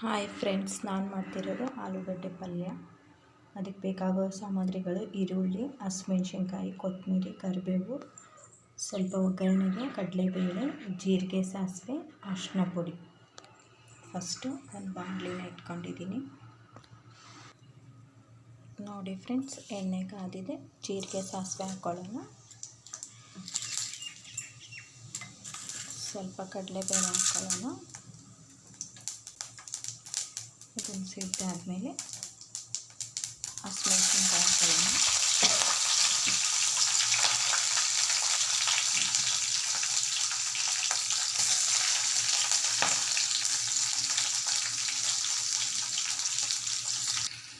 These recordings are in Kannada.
ಹಾಯ್ ಫ್ರೆಂಡ್ಸ್, ನಾನು ಮಾಡ್ತಿರೋದು ಆಲೂಗಡ್ಡೆ ಪಲ್ಯ. ಅದಕ್ಕೆ ಬೇಕಾಗೋ ಸಾಮಗ್ರಿಗಳು ಈರುಳ್ಳಿ, ಹಸಿಮೆಣ್ಸಿನ್ಕಾಯಿ, ಕೊತ್ತಂಬರಿ, ಕರಿಬೇವು, ಸ್ವಲ್ಪ ಒಗ್ಗರಣೆಗೆ ಕಡಲೆಬೇಳೆ, ಜೀರಿಗೆ, ಸಾಸಿವೆ ಅರಿಶಿನ ಪುಡಿ. ಫಸ್ಟು ಒಂದು ಬಾಂಡ್ಲಿನ ಇಟ್ಕೊಂಡಿದ್ದೀನಿ. ನೋಡಿ ಫ್ರೆಂಡ್ಸ್, ಎಣ್ಣೆ ಕಾದಿದೆ, ಜೀರಿಗೆ, ಸಾಸಿವೆ ಹಾಕ್ಕೊಳ್ಳೋಣ ಸ್ವಲ್ಪ ಕಡಲೆಬೇಳೆ ಹಾಕ್ಕೊಳ್ಳೋಣ ಇದನ್ನು ಸಿದ್ದಾದಮೇಲೆ ಹಸಿಮೆಣ್ಸಿನ್ಕಾಯಿ ಹಾಕೊಳ್ಳೋಣ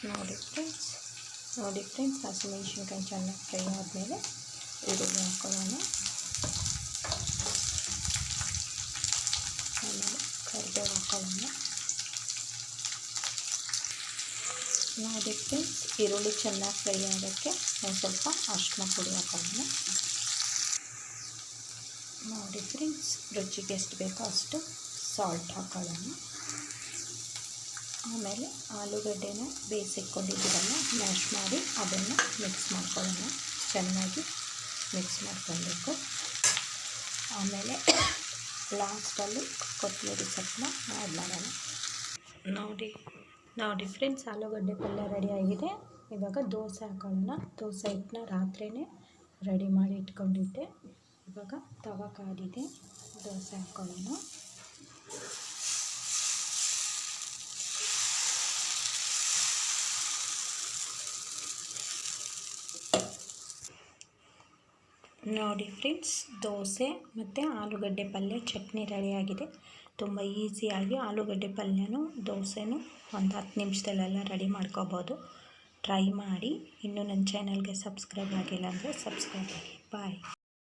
ನೋಡಿ ಫ್ರೆಂಡ್ಸ್ ನೋಡಿ ಫ್ರೆಂಡ್ಸ್ ಹಸಿಮೆಣಸಿನ್ಕಾಯಿ ಚೆನ್ನಾಗಿ ಫ್ರೈ ಆದಮೇಲೆ ಈರುಳ್ಳಿ ಹಾಕೊಳ್ಳೋಣ. ಆಮೇಲೆ ಕರಿಬೇವು ಹಾಕೊಳ್ಳೋಣ. ನೋಡಿ ಅದಕ್ಕೆ ಈರುಳ್ಳಿ ಚೆನ್ನಾಗಿ ಫ್ರೈ ಆಗೋಕ್ಕೆ ನಾವು ಸ್ವಲ್ಪ ಅರಿಶಿನ ಪುಡಿ ಹಾಕೋಣ. ನೋಡಿ ಫ್ರೆಂಡ್ಸ್ ರುಚಿಗೆ ಎಷ್ಟು ಬೇಕೋ ಅಷ್ಟು ಸಾಲ್ಟ್ ಹಾಕೊಳ್ಳೋಣ ಆಮೇಲೆ ಆಲೂಗಡ್ಡೆನ ಬೇಯಿಸಿಕೊಂಡಿದ್ದೀರಲ್ಲ ಮ್ಯಾಶ್ ಮಾಡಿ ಅದನ್ನು ಮಿಕ್ಸ್ ಮಾಡ್ಕೊಳ್ಳೋಣ. ಚೆನ್ನಾಗಿ ಮಿಕ್ಸ್ ಮಾಡ್ಕೊಳ್ಬೇಕು. ಆಮೇಲೆ ಲಾಸ್ಟಲ್ಲಿ ಕೊತ್ತಂಬರಿ ಸೊಪ್ಪನ್ನ ಆ್ಯಡ್ ಮಾಡೋಣ. ನೋಡಿ ನೋಡಿ ಫ್ರೆಂಡ್ಸ್ ಆಲೂಗಡ್ಡೆ ಪಲ್ಯ ರೆಡಿ ಆಗಿದೆ. ಇವಾಗ ದೋಸೆ ಹಾಕೊಳ್ಳೋಣ. ದೋಸೆ ಹಿಟ್ಟನ್ನ ರಾತ್ರಿಯೇ ರೆಡಿ ಮಾಡಿ ಇಟ್ಕೊಂಡಿದ್ದೆ. ಇವಾಗ ತವ ಕಾದಿದೆ. ದೋಸೆ ಹಾಕೊಳ್ಳೋಣ. ನೋಡಿ ಫ್ರೆಂಡ್ಸ್, ದೋಸೆ ಮತ್ತು ಆಲೂಗಡ್ಡೆ ಪಲ್ಯ ಚಟ್ನಿ ರೆಡಿಯಾಗಿದೆ. ತುಂಬ ಈಸಿಯಾಗಿ ಆಲೂಗಡ್ಡೆ ಪಲ್ಯನೂ ದೋಸೆನೂ ಒಂದು ಹತ್ತು ನಿಮಿಷದಲ್ಲೆಲ್ಲ ರೆಡಿ ಮಾಡ್ಕೋಬೋದು. ಟ್ರೈ ಮಾಡಿ. ಇನ್ನೂ ನನ್ನ ಚಾನಲ್ಗೆ ಸಬ್ಸ್ಕ್ರೈಬ್ ಆಗಿಲ್ಲ ಅಂದರೆ ಸಬ್ಸ್ಕ್ರೈಬ್ ಆಗಿ. ಬಾಯ್.